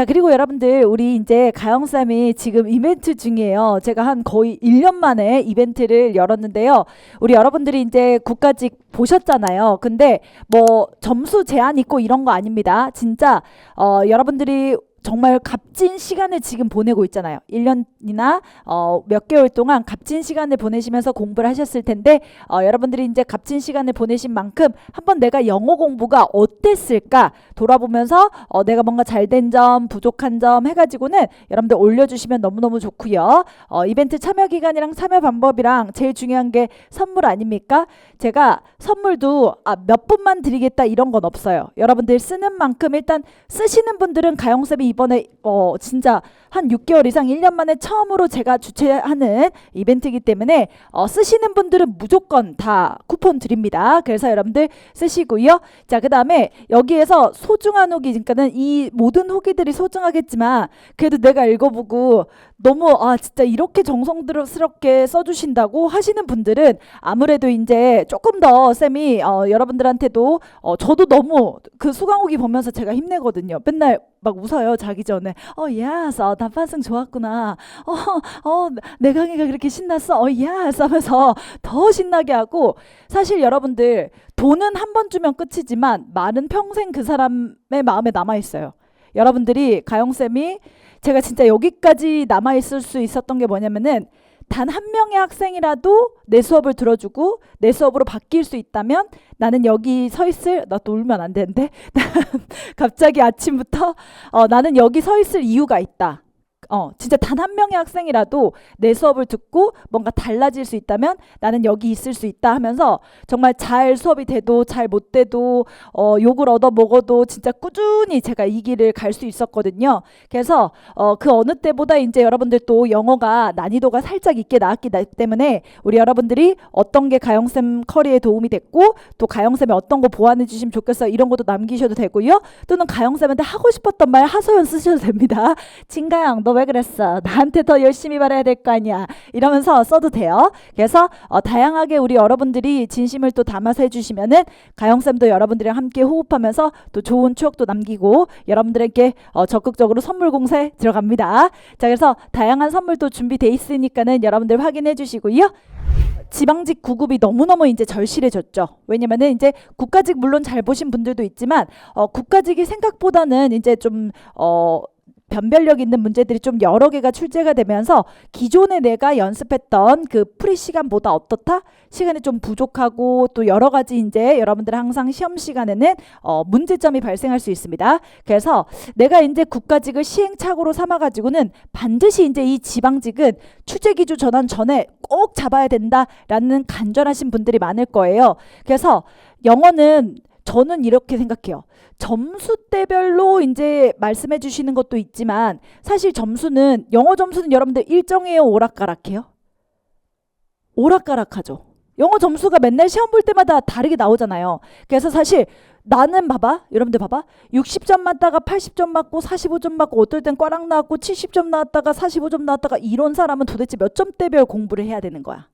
자, 그리고 여러분들, 우리 이제 가영쌤이 지금 이벤트 중이에요. 제가 한 거의 1년 만에 이벤트를 열었는데요. 우리 여러분들이 이제 국가직 보셨잖아요. 근데 뭐 점수 제한 있고 이런 거 아닙니다. 진짜, 어, 여러분들이 정말 값진 시간을 지금 보내고 있잖아요. 1년이나 어, 몇 개월 동안 값진 시간을 보내시면서 공부를 하셨을 텐데 어, 여러분들이 이제 값진 시간을 보내신 만큼 한번 내가 영어 공부가 어땠을까 돌아보면서 어, 내가 뭔가 잘된 점, 부족한 점 해가지고는 여러분들 올려주시면 너무너무 좋고요. 어, 이벤트 참여 기간이랑 참여 방법이랑 제일 중요한 게 선물 아닙니까? 제가 선물도 아, 몇 분만 드리겠다 이런 건 없어요. 여러분들 쓰는 만큼 일단 쓰시는 분들은 가영쌤이 이번에 어 진짜 한 6개월 이상 1년 만에 처음으로 제가 주최하는 이벤트이기 때문에 어 쓰시는 분들은 무조건 다 쿠폰 드립니다. 그래서 여러분들 쓰시고요. 자, 그다음에 여기에서 소중한 후기 그러니까는 이 모든 후기들이 소중하겠지만 그래도 내가 읽어보고 너무 아 진짜 이렇게 정성스럽게 써주신다고 하시는 분들은 아무래도 이제 조금 더 쌤이 어, 여러분들한테도 어, 저도 너무 그 수강후기 보면서 제가 힘내거든요. 맨날 막 웃어요 자기 전에 어 예스 어, 단판승 좋았구나. 어어 내 강의가 그렇게 신났어. 어 예스 하면서 더 신나게 하고 사실 여러분들 돈은 한 번 주면 끝이지만 말은 평생 그 사람의 마음에 남아 있어요. 여러분들이 가영 쌤이 제가 진짜 여기까지 남아 있을 수 있었던 게 뭐냐면은 단 한 명의 학생이라도 내 수업을 들어주고 내 수업으로 바뀔 수 있다면 나는 여기 서 있을 나 또 울면 안 되는데 갑자기 아침부터 어, 나는 여기 서 있을 이유가 있다. 어, 진짜 단 한 명의 학생이라도 내 수업을 듣고 뭔가 달라질 수 있다면 나는 여기 있을 수 있다 하면서 정말 잘 수업이 돼도 잘 못 돼도 어, 욕을 얻어 먹어도 진짜 꾸준히 제가 이 길을 갈 수 있었거든요. 그래서 어, 그 어느 때보다 이제 여러분들 또 영어가 난이도가 살짝 있게 나왔기 때문에 우리 여러분들이 어떤 게 가영쌤 커리에 도움이 됐고 또 가영쌤이 어떤 거 보완해 주시면 좋겠어 이런 것도 남기셔도 되고요. 또는 가영쌤한테 하고 싶었던 말 하소연 쓰셔도 됩니다. 진가영 너왜 그랬어? 나한테 더 열심히 말해야 될 거 아니야. 이러면서 써도 돼요. 그래서 어, 다양하게 우리 여러분들이 진심을 또 담아서 해주시면은 가영쌤도 여러분들이랑 함께 호흡하면서 또 좋은 추억도 남기고 여러분들에게 어, 적극적으로 선물 공세 들어갑니다. 자, 그래서 다양한 선물도 준비돼 있으니까는 여러분들 확인해 주시고요. 지방직 구급이 너무너무 이제 절실해졌죠. 왜냐면은 이제 국가직 물론 잘 보신 분들도 있지만 어, 국가직이 생각보다는 이제 좀 어 변별력 있는 문제들이 좀 여러 개가 출제가 되면서 기존에 내가 연습했던 그 프리 시간보다 어떻다? 시간이 좀 부족하고 또 여러 가지 이제 여러분들 항상 시험 시간에는 어 문제점이 발생할 수 있습니다. 그래서 내가 이제 국가직을 시행착오로 삼아 가지고는 반드시 이제 이 지방직은 추제 기조 전환 전에 꼭 잡아야 된다라는 간절하신 분들이 많을 거예요. 그래서 영어는 저는 이렇게 생각해요. 점수대별로 이제 말씀해 주시는 것도 있지만 사실 점수는 영어 점수는 여러분들 일정해요, 오락가락해요? 오락가락하죠. 영어 점수가 맨날 시험 볼 때마다 다르게 나오잖아요. 그래서 사실 나는 봐봐. 여러분들 봐봐. 60점 맞다가 80점 맞고 45점 맞고 어떨 땐 꽈락 나왔고 70점 나왔다가 45점 나왔다가 이런 사람은 도대체 몇 점대별 공부를 해야 되는 거야.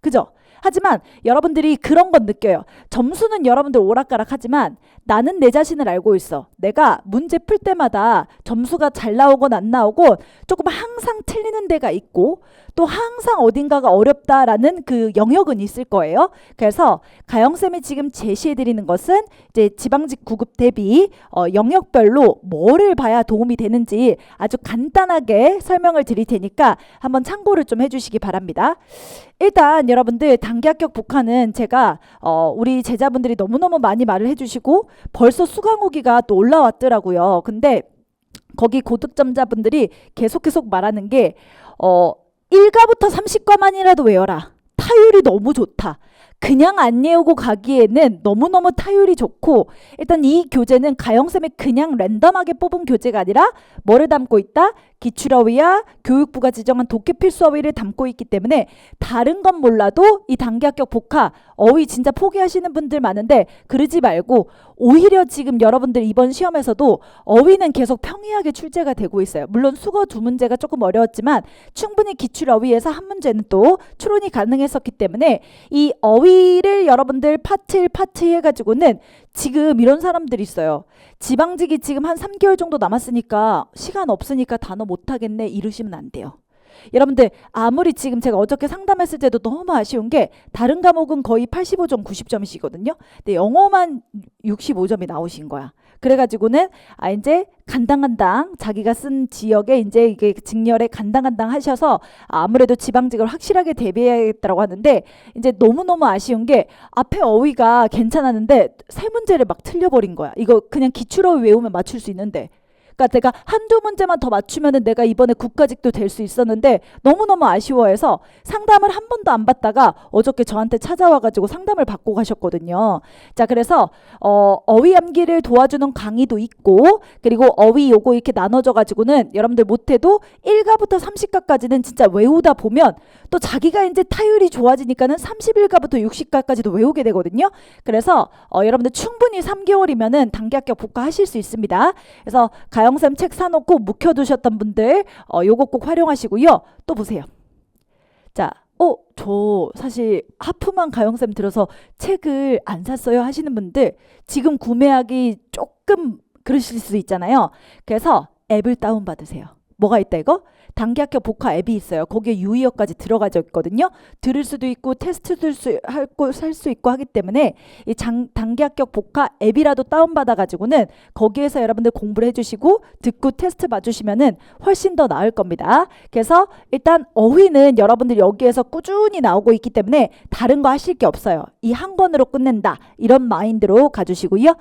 그죠? 하지만 여러분들이 그런 건 느껴요. 점수는 여러분들 오락가락 하지만 나는 내 자신을 알고 있어. 내가 문제 풀 때마다 점수가 잘 나오건 안 나오건 조금 항상 틀리는 데가 있고 또 항상 어딘가가 어렵다라는 그 영역은 있을 거예요. 그래서 가영 쌤이 지금 제시해 드리는 것은 이제 지방직 구급 대비 어, 영역별로 뭐를 봐야 도움이 되는지 아주 간단하게 설명을 드릴 테니까 한번 참고를 좀 해주시기 바랍니다. 일단 여러분들 단기 합격 복화는 제가 어 우리 제자분들이 너무너무 많이 말을 해주시고 벌써 수강 후기가 또 올라왔더라고요. 근데 거기 고득점자분들이 계속 계속 말하는 게 어 1과부터 30과만이라도 외워라. 타율이 너무 좋다. 그냥 안 외우고 가기에는 너무너무 타율이 좋고 일단 이 교재는 가영쌤이 그냥 랜덤하게 뽑은 교재가 아니라 뭐를 담고 있다? 기출어휘야 교육부가 지정한 독해 필수 어휘를 담고 있기 때문에 다른 건 몰라도 이 단기 합격 복화 어휘 진짜 포기하시는 분들 많은데 그러지 말고 오히려 지금 여러분들 이번 시험에서도 어휘는 계속 평이하게 출제가 되고 있어요. 물론 수거 두 문제가 조금 어려웠지만 충분히 기출 어휘에서 한 문제는 또 추론이 가능했었기 때문에 이 어휘 어휘를 여러분들 파트 1, 파트 2 해가지고는 지금 이런 사람들이 있어요. 지방직이 지금 한 3개월 정도 남았으니까 시간 없으니까 단어 못하겠네 이러시면 안 돼요. 여러분들 아무리 지금 제가 어저께 상담했을 때도 너무 아쉬운 게 다른 과목은 거의 85점, 90점이시거든요. 근데 영어만 65점이 나오신 거야. 그래가지고는 아 이제 간당간당 자기가 쓴 지역에 이제 이게 직렬에 간당간당 하셔서 아무래도 지방직을 확실하게 대비해야겠다고 하는데 이제 너무너무 아쉬운 게 앞에 어휘가 괜찮았는데 세 문제를 막 틀려버린 거야. 이거 그냥 기출어휘 외우면 맞출 수 있는데 그러니까 내가 한두 문제만 더 맞추면은 내가 이번에 국가직도 될 수 있었는데 너무너무 아쉬워해서 상담을 한 번도 안 받다가 어저께 저한테 찾아와 가지고 상담을 받고 가셨거든요. 자, 그래서 어, 어휘 암기를 도와주는 강의도 있고 그리고 어휘 요거 이렇게 나눠져 가지고는 여러분들 못 해도 1가부터 30가까지는 진짜 외우다 보면 또 자기가 이제 타율이 좋아지니까는 31가부터 60가까지도 외우게 되거든요. 그래서 어, 여러분들 충분히 3개월이면은 단기 합격 복과하실 수 있습니다. 그래서 가 영쌤 책 사놓고 묵혀두셨던 분들 어, 요거 꼭 활용하시고요. 또 보세요. 자, 어, 저 사실 하프만 가영쌤 들어서 책을 안 샀어요 하시는 분들 지금 구매하기 조금 그러실 수 있잖아요. 그래서 앱을 다운받으세요. 뭐가 있다 이거? 단기 학교 복화 앱이 있어요. 거기에 유의어까지 들어가져 있거든요. 들을 수도 있고 테스트도 할고 살 수 있고 하기 때문에 이 장, 단기 합격 복화 앱이라도 다운받아 가지고는 거기에서 여러분들 공부를 해주시고 듣고 테스트 봐주시면은 훨씬 더 나을 겁니다. 그래서 일단 어휘는 여러분들 여기에서 꾸준히 나오고 있기 때문에 다른 거 하실 게 없어요. 이 한 권으로 끝낸다 이런 마인드로 가주시고요.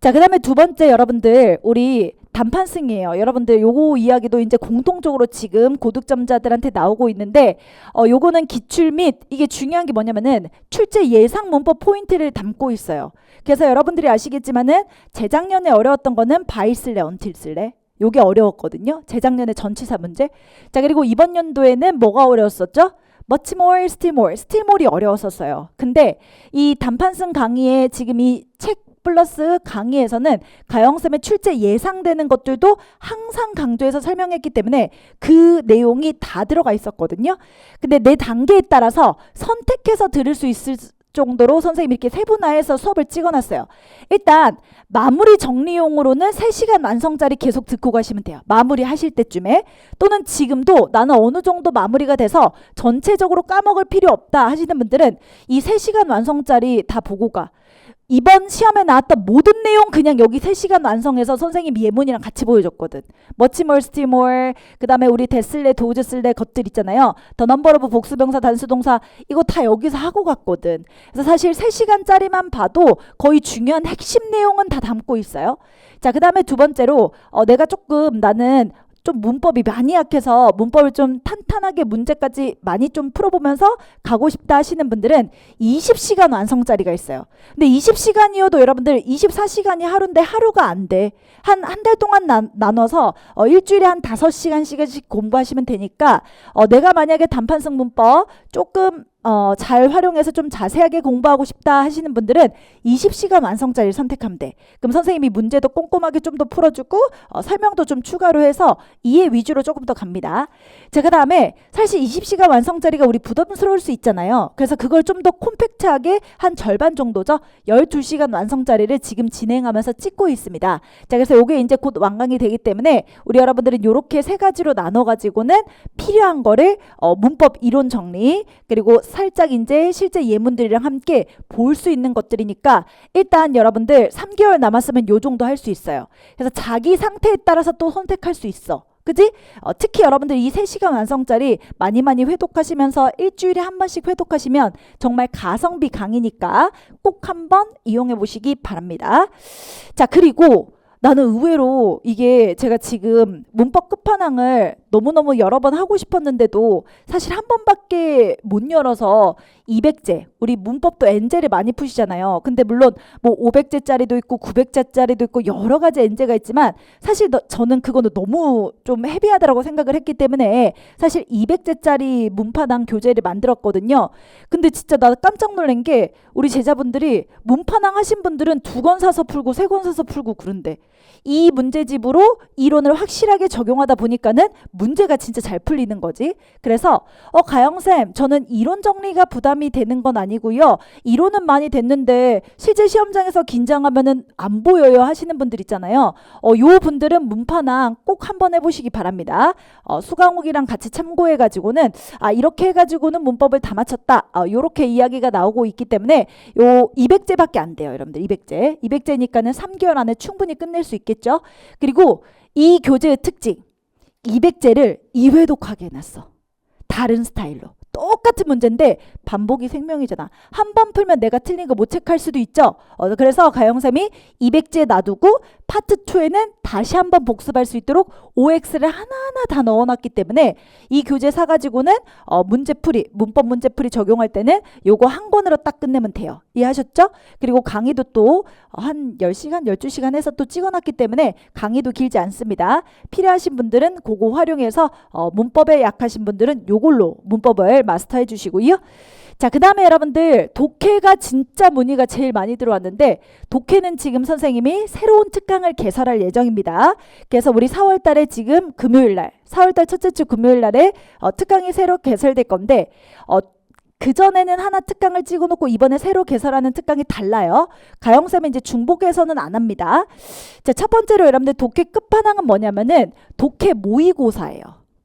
자, 그 다음에 두 번째 여러분들, 우리 단판승이에요. 여러분들 요거 이야기도 이제 공통적으로 지금 고득점자들한테 나오고 있는데, 어, 요거는 기출 및 이게 중요한 게 뭐냐면은 출제 예상 문법 포인트를 담고 있어요. 그래서 여러분들이 아시겠지만은 재작년에 어려웠던 거는 바이 쓸래, 언틸 쓸래. 요게 어려웠거든요. 재작년에 전치사 문제. 자, 그리고 이번 연도에는 뭐가 어려웠었죠? much more, still more, still more이 어려웠었어요. 근데 이 단판승 강의에 지금 이책 플러스 강의에서는 가영쌤의 출제 예상되는 것들도 항상 강조해서 설명했기 때문에 그 내용이 다 들어가 있었거든요. 근데 내 단계에 따라서 선택해서 들을 수 있을 정도로 선생님이 이렇게 세분화해서 수업을 찍어놨어요. 일단 마무리 정리용으로는 3시간 완성짜리 계속 듣고 가시면 돼요. 마무리 하실 때쯤에 또는 지금도 나는 어느 정도 마무리가 돼서 전체적으로 까먹을 필요 없다 하시는 분들은 이 3시간 완성짜리 다 보고 가. 이번 시험에 나왔던 모든 내용 그냥 여기 3시간 완성해서 선생님 예문이랑 같이 보여줬거든. 머치멀 스티몰 그 다음에 우리 데슬레 도우즈 쓸레 것들 있잖아요. 더 넘버 오브 복수명사 단수동사 이거 다 여기서 하고 갔거든. 그래서 사실 3시간짜리만 봐도 거의 중요한 핵심 내용은 다 담고 있어요. 자, 그 다음에 두 번째로 어, 내가 조금 나는 좀 문법이 많이 약해서 문법을 좀 탄 탄하게 문제까지 많이 좀 풀어보면서 가고 싶다 하시는 분들은 20시간 완성짜리가 있어요. 근데 20시간이어도 여러분들 24시간이 하루인데 하루가 안 돼. 한 한 달 동안 나, 나눠서 어, 일주일에 한 5시간씩 공부하시면 되니까 어, 내가 만약에 단판성 문법 조금 어, 잘 활용해서 좀 자세하게 공부하고 싶다 하시는 분들은 20시간 완성짜리를 선택하면 돼. 그럼 선생님이 문제도 꼼꼼하게 좀 더 풀어주고 어, 설명도 좀 추가로 해서 이해 위주로 조금 더 갑니다. 자, 그 다음에 사실 20시간 완성짜리가 우리 부담스러울 수 있잖아요. 그래서 그걸 좀 더 콤팩트하게 한 절반 정도죠. 12시간 완성짜리를 지금 진행하면서 찍고 있습니다. 자, 그래서 이게 이제 곧 완강이 되기 때문에 우리 여러분들은 이렇게 세 가지로 나눠가지고는 필요한 거를 어, 문법 이론 정리 그리고 살짝 이제 실제 예문들이랑 함께 볼 수 있는 것들이니까 일단 여러분들 3개월 남았으면 요 정도 할 수 있어요. 그래서 자기 상태에 따라서 또 선택할 수 있어. 그지? 어, 특히 여러분들 이 3시간 완성짜리 많이 많이 회독하시면서 일주일에 한 번씩 회독하시면 정말 가성비 강이니까 꼭 한번 이용해 보시기 바랍니다. 자, 그리고 나는 의외로 이게 제가 지금 문법 끝판왕을 너무너무 여러 번 하고 싶었는데도 사실 한 번밖에 못 열어서 200제 우리 문법도 엔제를 많이 푸시잖아요. 근데 물론 뭐 500제짜리도 있고 900제짜리도 있고 여러 가지 엔제가 있지만 사실 너, 저는 그거는 너무 좀 헤비하다라고 생각을 했기 때문에 사실 200제짜리 문파당 교재를 만들었거든요. 근데 진짜 나 깜짝 놀란 게 우리 제자분들이 문파당 하신 분들은 두 권 사서 풀고 세 권 사서 풀고 그런데 이 문제집으로 이론을 확실하게 적용하다 보니까는 문제가 진짜 잘 풀리는 거지. 그래서 어 가영쌤 저는 이론 정리가 부담이 되는 건 아니고요. 이론은 많이 됐는데 실제 시험장에서 긴장하면은 안 보여요 하시는 분들 있잖아요. 어, 요 분들은 문파낭 꼭 한번 해보시기 바랍니다. 어, 수강욱이랑 같이 참고해 가지고는 아 이렇게 해 가지고는 문법을 다 맞췄다. 어, 요렇게 이야기가 나오고 있기 때문에 요 200제밖에 안 돼요, 여러분들. 200제. 200제니까는 3개월 안에 충분히 끝낼 수 있 겠죠. 그리고 이 교재의 특징 200제를 2회독하게 해놨어. 다른 스타일로. 똑같은 문제인데 반복이 생명이잖아. 한 번 풀면 내가 틀린 거 못 체크할 수도 있죠. 어, 그래서 가영쌤이 200제 놔두고 파트 2에는 다시 한번 복습할 수 있도록 OX를 하나하나 다 넣어놨기 때문에 이 교재 사가지고는 어, 문제풀이, 문법 문제풀이 적용할 때는 요거 한 권으로 딱 끝내면 돼요. 이해하셨죠? 그리고 강의도 또 한 10시간, 12시간 해서 또 찍어놨기 때문에 강의도 길지 않습니다. 필요하신 분들은 그거 활용해서 어, 문법에 약하신 분들은 요걸로 문법을 마스터해 주시고요. 자, 그 다음에 여러분들 독해가 진짜 문의가 제일 많이 들어왔는데 독해는 지금 선생님이 새로운 특강을 개설할 예정입니다. 그래서 우리 4월 달에 지금 금요일 날, 4월 달 첫째 주 금요일 날에 어, 특강이 새로 개설될 건데 어, 그전에는 하나 특강을 찍어놓고 이번에 새로 개설하는 특강이 달라요. 가영쌤은 이제 중복에서는 안 합니다. 자, 첫 번째로 여러분들 독해 끝판왕은 뭐냐면은 독해 모의고사예요.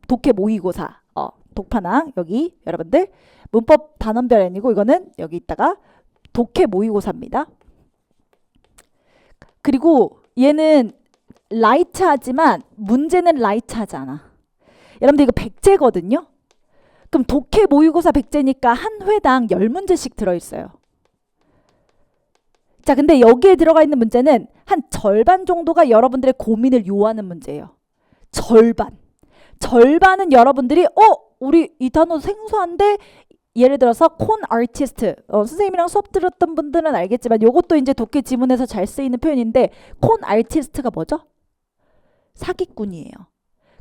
독해 모의고사. 어, 독판왕 여기 여러분들 문법 단원별 아니고 이거는 여기 있다가 독해 모의고사입니다. 그리고 얘는 라이트하지만 문제는 라이트하지 않아. 여러분들 이거 백제거든요. 그럼 독해 모의고사 백제니까 한 회당 10문제씩 들어있어요. 자, 근데 여기에 들어가 있는 문제는 한 절반 정도가 여러분들의 고민을 요하는 문제예요. 절반. 절반은 여러분들이 어, 우리 이 단어 생소한데 예를 들어서 콘 아티스트 어, 선생님이랑 수업 들었던 분들은 알겠지만 이것도 이제 독해 지문에서 잘 쓰이는 표현인데 콘 아티스트가 뭐죠? 사기꾼이에요.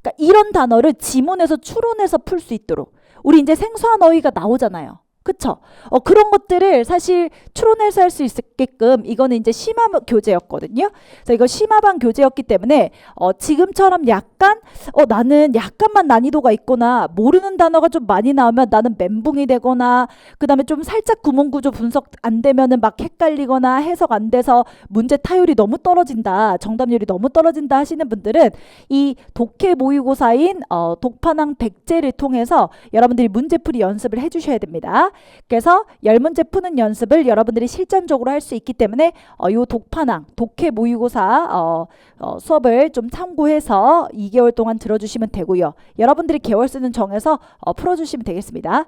그러니까 이런 단어를 지문에서 추론해서 풀 수 있도록 우리 이제 생소한 어휘가 나오잖아요. 그쵸? 어, 그런 것들을 사실 추론해서 할 수 있게끔 이거는 이제 심화 교재였거든요. 그래서 이거 심화반 교재였기 때문에 어, 지금처럼 약간 어, 나는 약간만 난이도가 있거나 모르는 단어가 좀 많이 나오면 나는 멘붕이 되거나 그 다음에 좀 살짝 구문 구조 분석 안 되면은 막 헷갈리거나 해석 안 돼서 문제 타율이 너무 떨어진다. 정답률이 너무 떨어진다 하시는 분들은 이 독해 모의고사인 어, 독판왕 백제를 통해서 여러분들이 문제풀이 연습을 해주셔야 됩니다. 그래서 열 문제 푸는 연습을 여러분들이 실전적으로 할 수 있기 때문에 어, 요 독판왕 독해 모의고사 어, 어, 수업을 좀 참고해서 2개월 동안 들어주시면 되고요. 여러분들이 개월 수는 정해서 어, 풀어주시면 되겠습니다.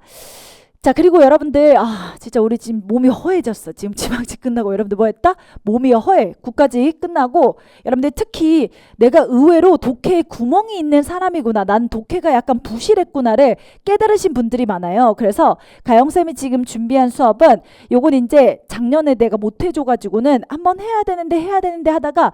자 그리고 여러분들 아 진짜 우리 지금 몸이 허해졌어. 지금 지방직 끝나고 여러분들 뭐 했다? 몸이 허해. 국까지 끝나고 여러분들 특히 내가 의외로 독해에 구멍이 있는 사람이구나. 난 독해가 약간 부실했구나를 깨달으신 분들이 많아요. 그래서 가영쌤이 지금 준비한 수업은 요건 이제 작년에 내가 못 해줘가지고는 한번 해야 되는데 해야 되는데 하다가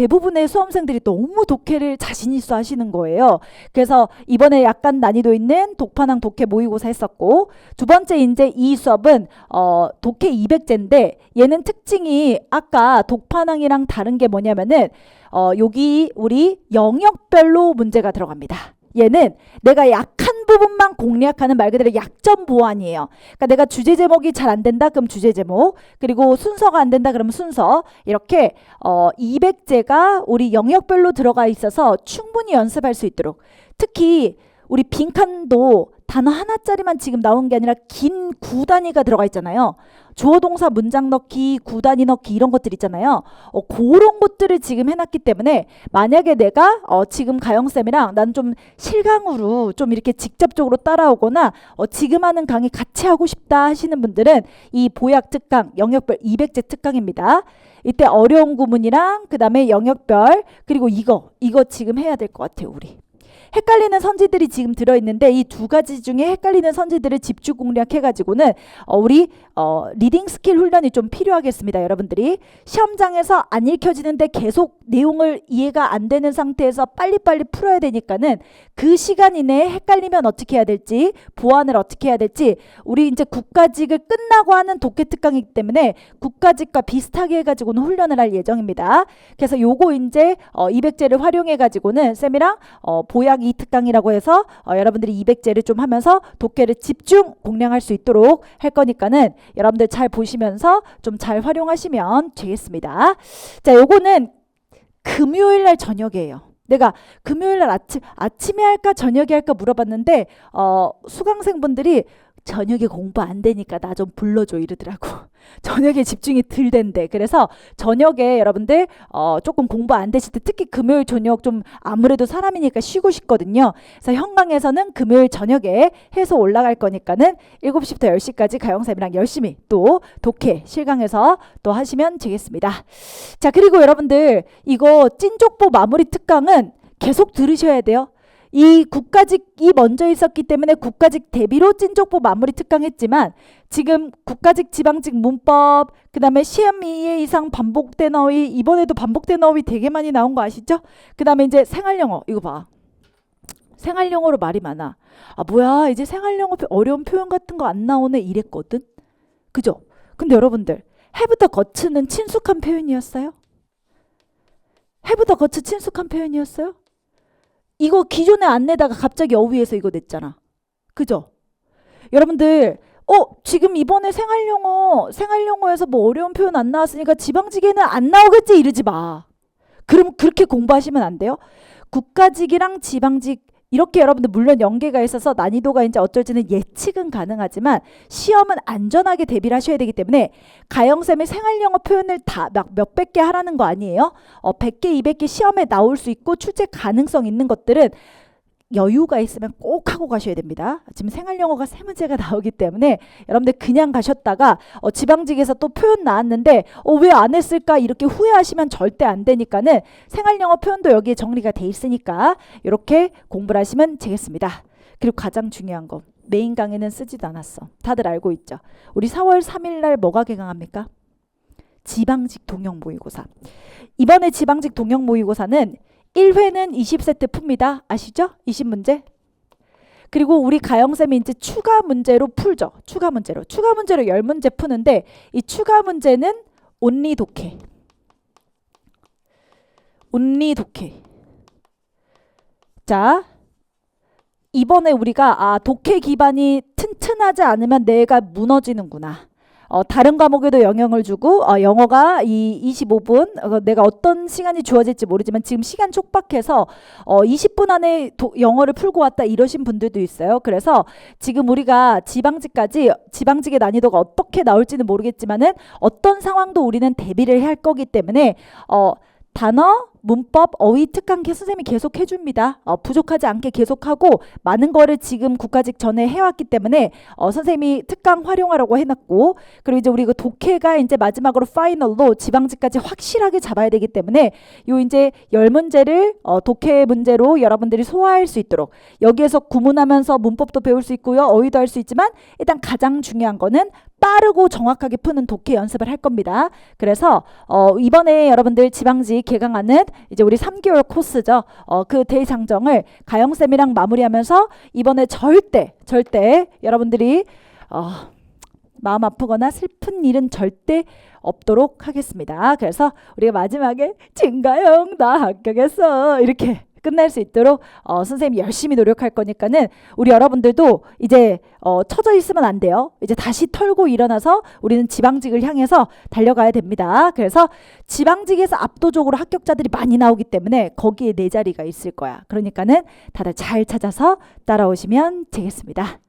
대부분의 수험생들이 너무 독해를 자신 있어 하시는 거예요. 그래서 이번에 약간 난이도 있는 독판왕 독해 모의고사 했었고 두 번째 이제 이 수업은 어 독해 200제인데 얘는 특징이 아까 독판왕이랑 다른 게 뭐냐면은 어 여기 우리 영역별로 문제가 들어갑니다. 얘는 내가 약한 부분만 공략하는 말 그대로 약점 보완이에요. 그러니까 내가 주제 제목이 잘 안 된다 그럼 주제 제목. 그리고 순서가 안 된다 그러면 순서. 이렇게 어 200제가 우리 영역별로 들어가 있어서 충분히 연습할 수 있도록. 특히 우리 빈칸도 단어 하나짜리만 지금 나온 게 아니라 긴 구단위가 들어가 있잖아요. 주어 동사 문장 넣기, 구단위 넣기 이런 것들 있잖아요. 어, 그런 것들을 지금 해놨기 때문에 만약에 내가 어, 지금 가영쌤이랑 난 좀 실강으로 좀 이렇게 직접적으로 따라오거나 어, 지금 하는 강의 같이 하고 싶다 하시는 분들은 이 보약 특강, 영역별 200제 특강입니다. 이때 어려운 구문이랑 그 다음에 영역별 그리고 이거 이거 지금 해야 될 것 같아요 우리. 헷갈리는 선지들이 지금 들어있는데 이 두 가지 중에 헷갈리는 선지들을 집중 공략해가지고는 어, 우리 어, 리딩 스킬 훈련이 좀 필요하겠습니다. 여러분들이 시험장에서 안 읽혀지는데 계속 내용을 이해가 안 되는 상태에서 빨리빨리 풀어야 되니까는 그 시간 이내에 헷갈리면 어떻게 해야 될지 보완을 어떻게 해야 될지 우리 이제 국가직을 끝나고 하는 독해 특강이기 때문에 국가직과 비슷하게 해가지고는 훈련을 할 예정입니다. 그래서 요거 이제 어, 200제를 활용해 가지고는 쌤이랑 어, 보약 이 특강이라고 해서 어, 여러분들이 200제를 좀 하면서 독해를 집중 공략할 수 있도록 할 거니까는 여러분들 잘 보시면서 좀 잘 활용하시면 되겠습니다. 자, 요거는 금요일 날 저녁이에요. 내가 금요일 날 아침 아침에 할까 저녁에 할까 물어봤는데 어, 수강생분들이 저녁에 공부 안 되니까 나 좀 불러줘 이러더라고. 저녁에 집중이 덜 된대. 그래서 저녁에 여러분들 어, 조금 공부 안 되실 때 특히 금요일 저녁 좀 아무래도 사람이니까 쉬고 싶거든요. 그래서 현강에서는 금요일 저녁에 해서 올라갈 거니까는 7시부터 10시까지 가영쌤이랑 열심히 또 독해 실강해서 또 하시면 되겠습니다. 자, 그리고 여러분들 이거 찐족보 마무리 특강은 계속 들으셔야 돼요. 이 국가직이 먼저 있었기 때문에 국가직 대비로 찐족보 마무리 특강했지만 지금 국가직 지방직 문법 그다음에 시험 2회 이상 반복된 어휘 이번에도 반복된 어휘 되게 많이 나온 거 아시죠? 그다음에 이제 생활영어 이거 봐. 생활영어로 말이 많아. 아 뭐야 이제 생활영어 표- 어려운 표현 같은 거 안 나오네 이랬거든. 그죠? 근데 여러분들 해부터 거츠는 친숙한 표현이었어요? 해부터 거츠 친숙한 표현이었어요? 이거 기존에 안 내다가 갑자기 어휘에서 이거 냈잖아. 그죠? 여러분들, 어, 지금 이번에 생활영어, 생활영어에서 뭐 어려운 표현 안 나왔으니까 지방직에는 안 나오겠지 이러지 마. 그럼 그렇게 공부하시면 안 돼요. 국가직이랑 지방직 이렇게 여러분들 물론 연계가 있어서 난이도가 이제 어쩔지는 예측은 가능하지만 시험은 안전하게 대비를 하셔야 되기 때문에 가영쌤의 생활영어 표현을 다 막 몇백 개 하라는 거 아니에요? 어, 100개, 200개 시험에 나올 수 있고 출제 가능성 있는 것들은 여유가 있으면 꼭 하고 가셔야 됩니다. 지금 생활영어가 세 문제가 나오기 때문에 여러분들 그냥 가셨다가 어, 지방직에서 또 표현 나왔는데 어, 왜 안 했을까 이렇게 후회하시면 절대 안 되니까는 생활영어 표현도 여기에 정리가 돼 있으니까 이렇게 공부를 하시면 되겠습니다. 그리고 가장 중요한 거 메인 강의는 쓰지도 않았어. 다들 알고 있죠. 우리 4월 3일 날 뭐가 개강합니까? 지방직 동영 모의고사. 이번에 지방직 동영 모의고사는 1회는 20세트 풉니다. 아시죠? 20문제. 그리고 우리 가영쌤이 이제 추가 문제로 풀죠. 추가 문제로. 추가 문제로 10문제 푸는데 이 추가 문제는 온리 독해. 온리 독해. 자, 이번에 우리가 아, 독해 기반이 튼튼하지 않으면 내가 무너지는구나. 어, 다른 과목에도 영향을 주고 어, 영어가 이 25분 어, 내가 어떤 시간이 주어질지 모르지만 지금 시간 촉박해서 어, 20분 안에 도, 영어를 풀고 왔다 이러신 분들도 있어요. 그래서 지금 우리가 지방직까지 지방직의 난이도가 어떻게 나올지는 모르겠지만은 어떤 상황도 우리는 대비를 할 거기 때문에 어, 단어, 문법, 어휘 특강 계 선생님이 계속 해줍니다. 어, 부족하지 않게 계속하고 많은 거를 지금 국가직 전에 해왔기 때문에 어, 선생님이 특강 활용하라고 해놨고 그리고 이제 우리 그 독해가 이제 마지막으로 파이널로 지방직까지 확실하게 잡아야 되기 때문에 요 이제 열 문제를 어, 독해 문제로 여러분들이 소화할 수 있도록 여기에서 구문하면서 문법도 배울 수 있고요 어휘도 할 수 있지만 일단 가장 중요한 거는 빠르고 정확하게 푸는 독해 연습을 할 겁니다. 그래서 어, 이번에 여러분들 지방직 개강하는 이제 우리 3개월 코스죠. 어, 그 대장정을 가영 쌤이랑 마무리하면서 이번에 절대 절대 여러분들이 어, 마음 아프거나 슬픈 일은 절대 없도록 하겠습니다. 그래서 우리가 마지막에 진가영 나 합격했어 이렇게 끝날 수 있도록 어, 선생님이 열심히 노력할 거니까는 우리 여러분들도 이제 어, 처져 있으면 안 돼요. 이제 다시 털고 일어나서 우리는 지방직을 향해서 달려가야 됩니다. 그래서 지방직에서 압도적으로 합격자들이 많이 나오기 때문에 거기에 내 자리가 있을 거야. 그러니까는 다들 잘 찾아서 따라오시면 되겠습니다.